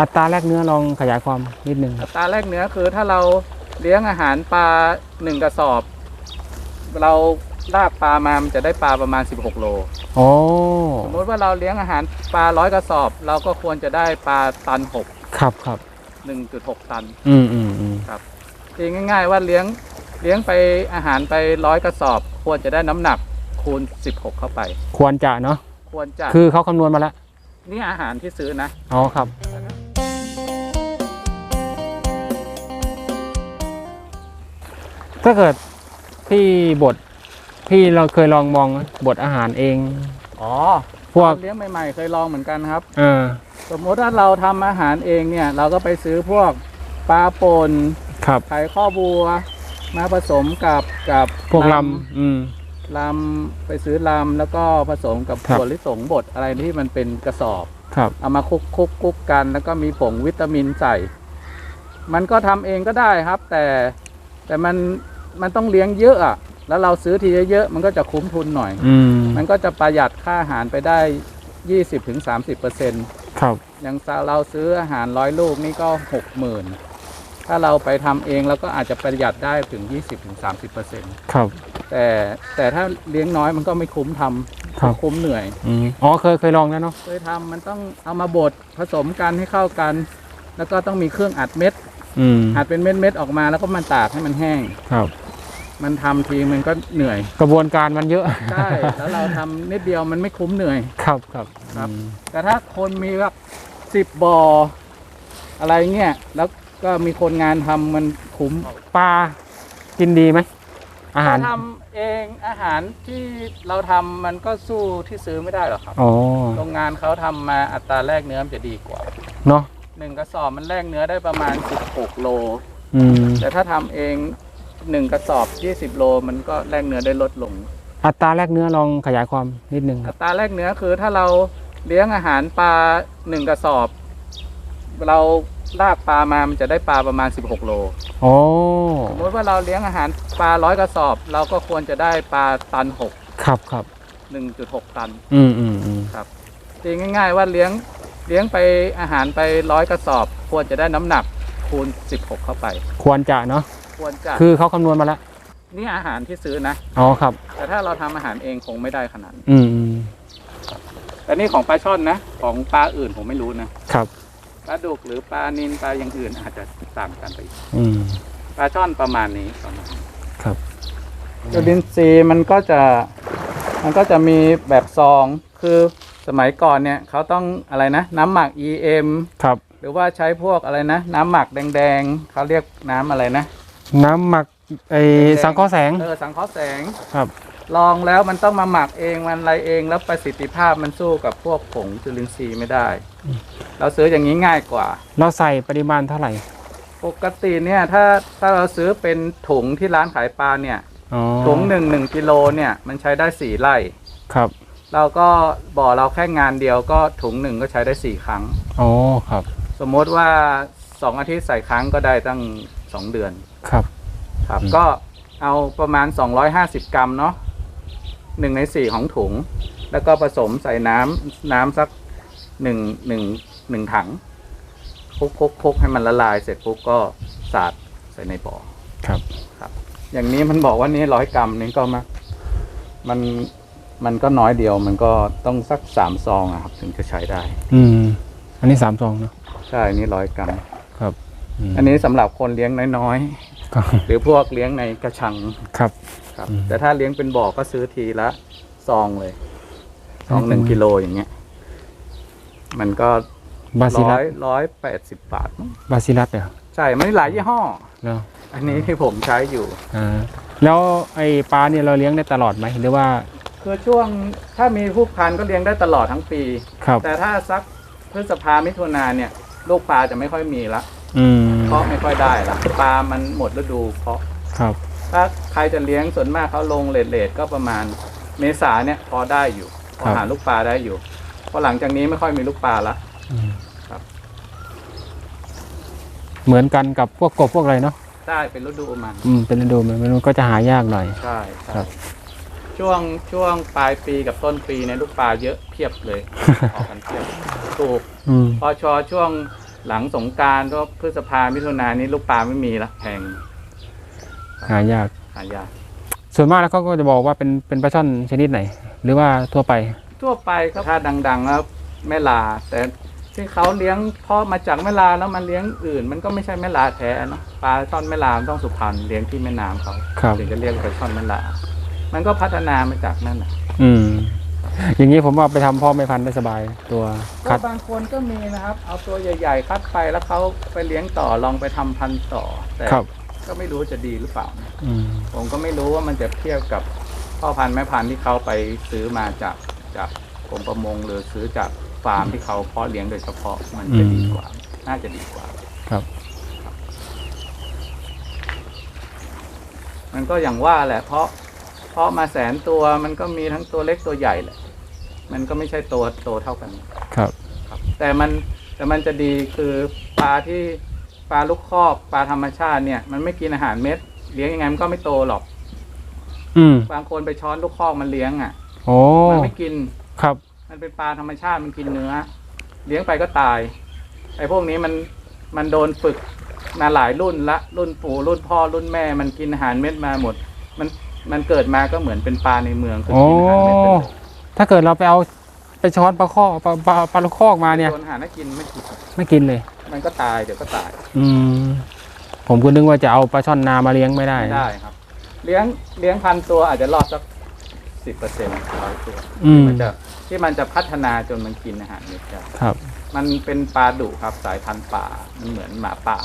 อัตราแลกเนื้อลองขยายความนิดนึงคอัรับ ตราแรกเนื้อคือถ้าเราเลี้ยงอาหารปลาหนึ่งกระสอบ เราลากปลามามันจะได้ปลาประมาณ 16 โล โอ้ สมมติว่าเราเลี้ยงอาหารปลาร้อยกระสอบ เราก็ควรจะได้ปลาตันครับครับ6 1.6 ตัน อืมอืมอืมตีง่าย ๆ ว่าเลี้ยงเลี้ยงไปอาหารไปร้อยกระสอบ ควรจะได้น้ำหนักคูณ 16 เข้าไป ควรจะเนาะ ควรจะคือเขาคำนวณมาแล้ว นี่อาหารที่ซื้อนะ อ๋อครับ ถ้าเกิดพี่บดพี่เราเคยลองมองไหมบดอาหารเอง อ๋อพวกเลี้ยงใหม่ๆเคยลองเหมือนกันครับเออสมมติถ้าเราทำอาหารเองเนี่ย เราก็ไปซื้อพวกปลาป่นครับไข่ข้อบัว มาผสมกับกับพวกลำอืมลำไปซื้อลำแล้วก็ผสมกับครับถั่วลิสงบดอะไรที่มันเป็นกระสอบครับเอามาคลุกคลุกคลุกกัน แล้วก็มีผงวิตามินใส่ มันก็ทำเองก็ได้ครับ แต่ แต่มันมันต้องเลี้ยงเยอะอะแล้วเราซื้อทีเยอะๆมันก็จะคุ้มทุนหน่อย อืมมันก็จะประหยัดค่าอาหารไปได้20-30%เปอร์เซ็นต์ครับ อย่างเราซื้ออาหารร้อยลูกนี่ก็หกหมื่นถ้าเราไปทำเองเราก็อาจจะประหยัดได้ถึง20-30%ครับ แต่แต่ถ้าเลี้ยงน้อยมันก็ไม่คุ้มทครับำคุ้มเหนื่อย อืมอ๋อเคยเคยลองแล้วเนาะ เคยทำมันต้องเอามาบดผสมกันให้เข้ากัน แล้วก็ต้องมีเครื่องอัดเม็ด อืมอัดเป็นเม็ดเม็ดๆออกมาแล้วก็มันตากให้มันแห้ง ครับ มันทำทีมันก็เหนื่อย กระบวนการมันเยอะ ใช่ แล้วเราทำนิดเดียวมันไม่คุ้มเหนื่อย ครับครับครับ อืมแต่ถ้าคนมีแบบสิบบ่ออะไรเงี้ยแล้วก็มีคนงานทำมันคุ้มปลากินดีไหมอาหารถ้ทำเองอาหารที่เราทำมันก็สู้ที่ซื้อไม่ได้หรอกครับ อ๋อโรงงานเขาทำมาอัตราแลกเนื้อมันจะดีกว่า เนาะ หนึ่งกระสอบมันแลกเนื้อได้ประมาณ 16 โล อืมแต่ถ้าทำเองหนึ่งกระสอบ 20 โล มันก็แลกเนื้อได้ลดลง อัตราแลกเนื้อลองขยายความนิดนึงคอัรับ ตราแลกเนื้อคือถ้าเราเลี้ยงอาหารปลาหนึ่งกระสอบ เราลากปลามามันจะได้ปลาประมาณ 16 โลโอ้สมมติว่าเราเลี้ยงอาหารปลาร้อยกระสอบ เราก็ควรจะได้ปลาตันครับครับ6 1.6 ตัน อืมอืมอืม ตีง่ายๆว่าเลี้ยง เลี้ยงไปอาหารไปร้อยกระสอบ ควรจะได้น้ำหนักคูณ 16 เข้าไป ควรจะเนาะควรจะคือเขาคำนวณมาแล้วนี่อาหารที่ซื้อนะ อ๋อครับ แต่ถ้าเราทำอาหารเองคงไม่ได้ขนาดนั้นอืมอืมแต่นี่ของปลาช่อนนะ ของปลาอื่นผมไม่รู้นะครับ ปลาดุกหรือปลานิลปลาอย่างอื่นอาจจะต่างกันไปอีกอืม ปลาช่อนประมาณนี้ประมาณนี้ครับ จุลินทรีย์มันก็จะมันก็จะมีแบบซองคือ สมัยก่อนเนี่ยเขาต้องอะไรนะ น้ำหมัก EM ครับ หรือว่าใช้พวกอะไรนะ น้ำหมักแดงๆเขาเรียกน้ำอะไรนะ น้ำหมักไอแดงๆสังเคราะห์แสงเออสังเคราะห์แสงครับ ลองแล้วมันต้องมาหมักเองมันอะไรเองแล้วประสิทธิภาพมันสู้กับพวกผงจุลินทรีย์ไม่ได้ เราซื้ออย่างนี้ง่ายกว่า เราใส่ปริมาณเท่าไหร่ปกติเนี่ยถ้าถ้าเราซื้อเป็นถุงที่ร้านขายปลาเนี่ย อ๋อถุงหนึ่งหนึ่งกิโลเนี่ยมันใช้ได้สี่ไร่ ครับ เราก็บ่อเราแค่งานเดียวก็ถุงหนึ่งก็ใช้ได้สี่ครั้ง อ๋อครับครับ ครับ อืม ก็เอาประมาณ 250 กรัมเนาะหนึ่งในสี่ของถุง แล้วก็ผสมใส่น้ำน้ำสักหนึ่งหนึ่งหนึ่งถังคลุกคลุกคลุกให้มันละลายเสร็จปุ๊บก็สาดใส่ในบ่อ ครับ อย่างนี้มันบอกว่านี่ร้อยกรัมนี่ก็มา มัน มันก็น้อยเดียวมันก็ต้องสักสามซองอะครับ ถึงจะใช้ได้ อืม อันนี้สามซองเนาะใช่นี่ร้อยกรัมครับมอันนี้สำหรับคนเลี้ยงน้อยครับๆ หรือพวกเลี้ยงในกระชังครับ ครับ อืม แต่ถ้าเลี้ยงเป็นบ่อก็ซื้อทีละซองเลยซองหนึ่งอืมกิโลอย่างเงี้ย มันก็บาซิร้ลัอสยร้อยแปดสิบบาทมั้งบาซิลัสเหรอใช่มันมีหลายยี่ห้อ แล้วอันนี้ที่ผมใช้อยู่ อ่าแล้วไอ้ปลาเนี่ยเราเลี้ยงได้ตลอดไหมหรือว่า คือช่วงถ้ามีผู้พันก็เลี้ยงได้ตลอดทั้งปี ครับแต่ถ้าสักพฤษภามิถุนาเนี่ย ลูกปลาจะไม่ค่อยมีละอืมเพาะไม่ค่อยได้ละปลามันหมดฤดูเพาะ ครับ ถ้าใครจะเลี้ยงส่วนมากเขาลงเลทๆก็ประมาณเมษาเนี่ยพอได้อยู่พอหาลูกปลาได้อยู่เพราะหลังจากนี้ไม่ค่อยมีลูกปลาละ อืมครับ เหมือนกันกับพวกกบพวกอะไรเนาะได้เป็นฤดูมันอืมเป็นฤดูมันมันก็จะหายากหน่อย ใช่ใช่ครับ ช่วงช่วงปลายปีกับต้นปีเนี่ยลูกปลาเยอะเพียบเลย ออกกันเพียบถูก อืม พอชอช่วงหลังสงกรารก็พฤษภามิถุนายนนี้ลูกปลาไม่มีละแพงหายาก หายากส่วนมากแล้วเขาก็จะบอกว่าเป็นเป็นปลาช่อนชนิดไหน หรือว่าทั่วไป ทั่วไปครับถ้าดังๆแล้วแม่ลา แต่ที่เขาเลี้ยงเพาะมาจากแม่ลาแล้วมันเลี้ยงอื่น มันก็ไม่ใช่แม่ลาแท้เนอะปลาช่อนแม่ลามันต้องสุพรรณเลี้ยงที่แม่น้ำเขาครับ ถึงจะเรียกปลาช่อนแม่ลา มันก็พัฒนามาจากนั่นนะอืม อย่างนี้ผมว่าไปทำพ่อไม่พันธุ์ได้สบายตัวคัก็ดบางคนก็มีนะครับ เอาตัวใหญ่ ๆ คัดไปแล้วเขาไปเลี้ยงต่อลองไปทำพันธุ์ต่อ แต่ครับ ก็ไม่รู้จะดีหรือเปล่านะอืม ผมก็ไม่รู้ว่ามันจะเทียบกับพ่อพันธุ์แม่พันธุ์ที่เขาไปซื้อมาจากจากกรมประมงหรือซื้อจากฟาร์มที่เขาเพาะเลี้ยงโดยเฉพาะมันจะดีกว่า น่าจะดีกว่า ครับ มันก็อย่างว่าแหละเพราะ เพราะมาแสนตัวมันก็มีทั้งตัวเล็กตัวใหญ่แหละ มันก็ไม่ใช่ตัวโตเท่ากันครับครับ แต่มันแต่มันจะดีคือปลาที่ปลาลูกคอกปลาธรรมชาติเนี่ย มันไม่กินอาหารเม็ด เลี้ยงยังไงมันก็ไม่โตหรอก อืมบางคนไปช้อนลูกคอกมันเลี้ยงอะโอ้มันไม่กินครับ มันเป็นปลาธรรมชาติมันกินเนื้อ เลี้ยงไปก็ตายไอ้พวกนี้มันมันโดนฝึกมาหลายรุ่นละ รุ่นปู่รุ่นพ่อรุ่นแม่ มันกินอาหารเม็ดมาหมด มัน มันเกิดมาก็เหมือนเป็นปลาในเมืองคือโอ้กินอาหารเม็ดไปเลยถ้าเกิดเราไปเอาไปช้อนปลาข้อกปลาปลาปลาลูกคอกมาเนี่ยโดนอาหารให้กินไม่กินไม่กินเลย มันก็ตายเดี๋ยวก็ตายอืมผมก็นึกว่าจะเอาปลาช่อนนามาเลี้ยงไม่ได้ ไม่ได้ครับ เลี้ยงเลี้ยงพันตัวอาจจะรอดสักสิบเปอร์เซ็นต์ร้อยตัวอืมมันจะที่มันจะพัฒนาจนมันกินอาหารเม็ดได้ครับมันเป็นปลาดุครับสายพันธุ์ป่ามันเหมือนหมาป่า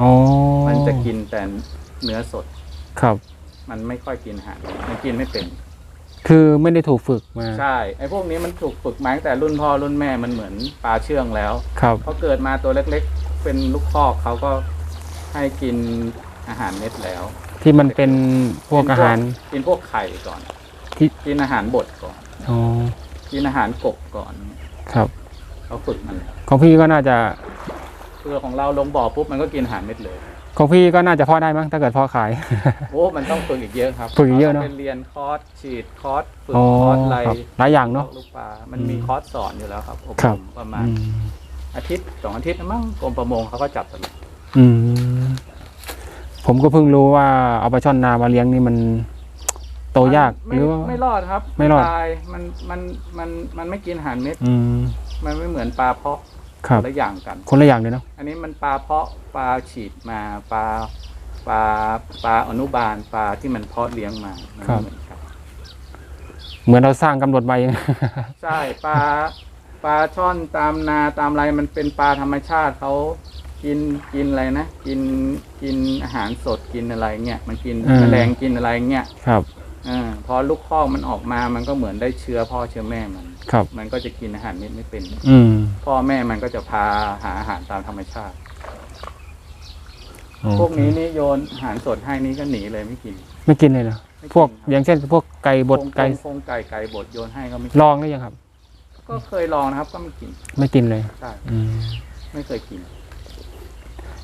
อ๋อมันจะกินแต่เนื้อสด ครับ มันไม่ค่อยกินอาหารมันกินไม่เป็น คือไม่ได้ถูกฝึกมา ใช่ไอ้พวกนี้มันถูกฝึกมาตั้งแต่รุ่นพ่อรุ่นแม่มันเหมือนปลาเชื่องแล้วครับ พอเกิดมาตัวเล็กๆ เป็นลูกคอกเขาก็ให้กินอาหารเม็ดแล้วที่มันเป็นพวกอาหาร กินพวกไข่ก่อนที่ กินอาหารบดก่อน อ๋อกินอาหารกบก่อนครับ เขาฝึกมันแล้วของพี่ก็น่าจะ เพื่อของเราลงบ่อปุ๊บมันก็กินอาหารเม็ดเลย ของพี่ก็น่าจะเพาะได้มั้งถ้าเกิดเพาะขาย โอ้มันต้องฝึกอีกเยอะครับฝึกอีกเยอะเนอะราต้งไปเรียนคอร์สฉีดคอร์สฝึกอ๋อคอร์สอะไรครับหลายอย่างเนาะ ลูกปลา มันมีอืมคอร์สสอนอยู่แล้วครับอบครัรบมประมาณอืมอาทิตย์สองอาทิตย์นะมั้งกรมประมงเขาก็จับกันอืมผมก็เพิ่งรู้ว่าเอาปลาช่อนนามาเลี้ยงนี่มันโตยากไม่หรือว่า ไม่รอดครับไม่รอด ตายมันมันมันมันไม่กินอาหารเม็ด อืม มันไม่เหมือนปลาเพาะ ครับละอย่างกัน คนละอย่างเลยเนาะอันนี้มันปลาเพาะปลาฉีดมาปลาปลาปลาอนุบาลปลาที่มันเพาะเลี้ยงมามันไม่เหมือนกันเหมือนเราสร้างกำหนดมาเอง ใช่ปลาปลาช่อนตามนาตามอะไรมันเป็นปลาธรรมชาติเขากินกินอะไรนะกินกินอาหารสดกินอะไรเงี้ยมันกินอืม แมลงกินอะไรเงี้ย ครับ อาพอลูกข้อกมันออกมามันก็เหมือนได้เชื้อพ่อเชื้อแม่มันครับ มันก็จะกินอาหารเม็ดไม่เป็น อืมพ่อแม่มันก็จะพาหาอาหารตามธรรมชาติโอเคพวกนี้นี่โยนอาหารสดให้นี่ก็หนีเลยไม่กิน ไม่กินเลยเหรอไม่นพวกครับอย่างเช่น พวกไก่บดโครงไก่โครงไก่ไก่บดโยนให้ก็ไม่กินลองได้ยังครับ ก็เคยลองนะครับ ก็ไม่กินไม่กินเลย ใช่อืม ไม่เคยกิน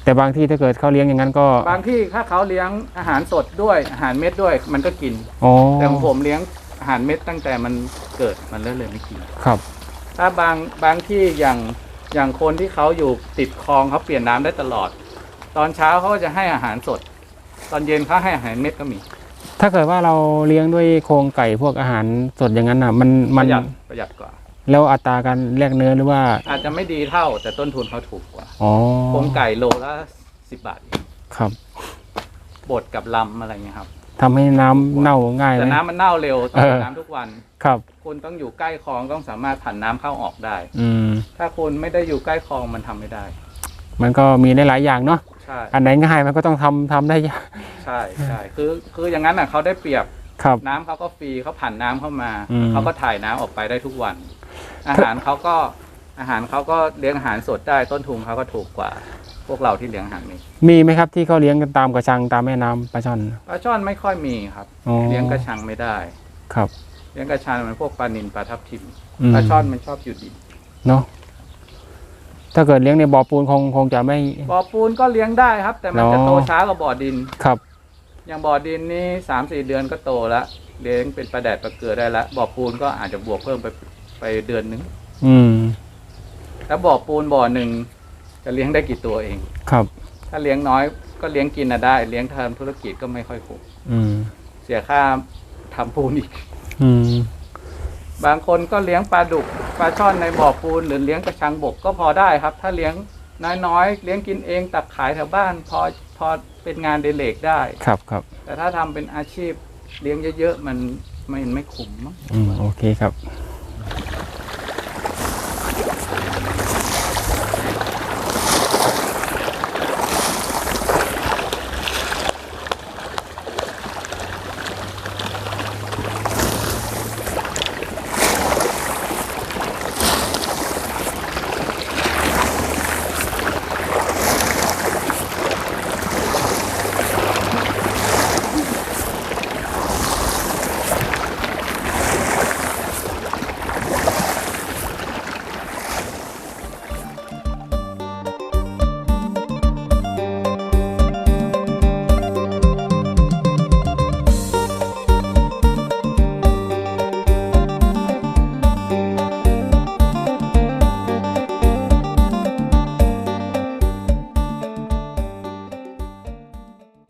แต่บางที่ถ้าเกิดเขาเลี้ยงอย่างนั้นก็บางที่ถ้าเขาเลี้ยงอาหารสดด้วยอาหารเม็ดด้วย มันก็กิน อ๋อแต่ของผมเลี้ยงอาหารเม็ดตั้งแต่มันเกิดมันเลยเลยไม่กิน ครับ ถ้าบางบางที่อย่างอย่างคนที่เขาอยู่ติดคลองเขาเปลี่ยนน้ำได้ตลอด ตอนเช้าเขาก็จะให้อาหารสด ตอนเย็นเขาให้อาหารเม็ดก็มี ถ้าเกิดว่าเราเลี้ยงด้วยโครงไก่พวกอาหารสดอย่างนั้นอะ มันปมันระหยัดประหยัดกว่า แล้วอัตราการแลกเนื้อหรือว่า อาจจะไม่ดีเท่าแต่ต้นทุนเขาถูกกว่าอ๋อโครงไก่โลละสิบบาทเองครับ บดกับลำอะไรเงี้ยครับทำให้น้ำเน่าง่ายเลแต่ยน้ำมันเน่าเร็วต้องเออ น้ำทุกวัน ครับ คุณต้องอยู่ใกล้คลองต้องสามารถผ่านน้ำเข้าออกได้ อืม ถ้าคุณไม่ได้อยู่ใกล้คลองมันทำไม่ได้ มันก็มีได้หลายอย่างเนาะใช่อันไหนง่ายมันก็ต้องทำทำได้ยากใช่ใช่คือคืออย่างนั้นอะเขาได้เปรียบครับ น้ำเขาก็ฟรีเขาผ่านน้ำเข้ามาอืม เขาก็ถ่ายน้ำออกไปได้ทุกวัน อาหารเขาก็อาหารเขาก็เลี้ยงอาหารสดได้ต้นทุนเขาก็ถูกกว่า พวกเราที่เลี้ยงอาหารนี่มีไหมครับที่เขาเลี้ยงกันตามกระชังตามแม่น้ำปลาช่อน ปลาช่อนไม่ค่อยมีครับ อ๋อ เลี้ยงกระชังไม่ได้ ครับ เลี้ยงกระชังมันพวกปลานิลปลาทับทิมมปลาช่อนมันชอบอยู่ดินเนาะถ้าเกิดเลี้ยงในบ่อปูนคงคงจะไม่ บ่อปูนก็เลี้ยงได้ครับ แต่มันจะอ๋อโตช้ากว่าบ่อดิน ครับ อย่างบ่อดินนี่สามสี่เดือนก็โตแล้วเลี้ยงเป็นปลาแดดปลาเกลือได้แล้วบ่อปูนก็อาจจะบวกเพิ่มไป ไปเดือนหนึงอืม แล้วบ่อปูนบ่อหนึ่งจะเลี้ยงได้กี่ตัวเอง ครับ ถ้าเลี้ยงน้อยก็เลี้ยงกินนะได้ เลี้ยงทำธุรกิจก็ไม่ค่อยคุ้มอืม เสียค่าทำปูนอีก อืม บางคนก็เลี้ยงปลาดุกปลาช่อนในบ่อปูน หรือเลี้ยงกระชังบกก็พอได้ครับ ถ้าเลี้ยงน้อยๆเลี้ยงกินเองตักขายแถวบ้าน พอพอเป็นงานเดเลกได้ ครับครับ แต่ถ้าทำเป็นอาชีพเลี้ยงเยอะๆมันไม่ไม่คุ้มมั้ง อืม โอเคครับค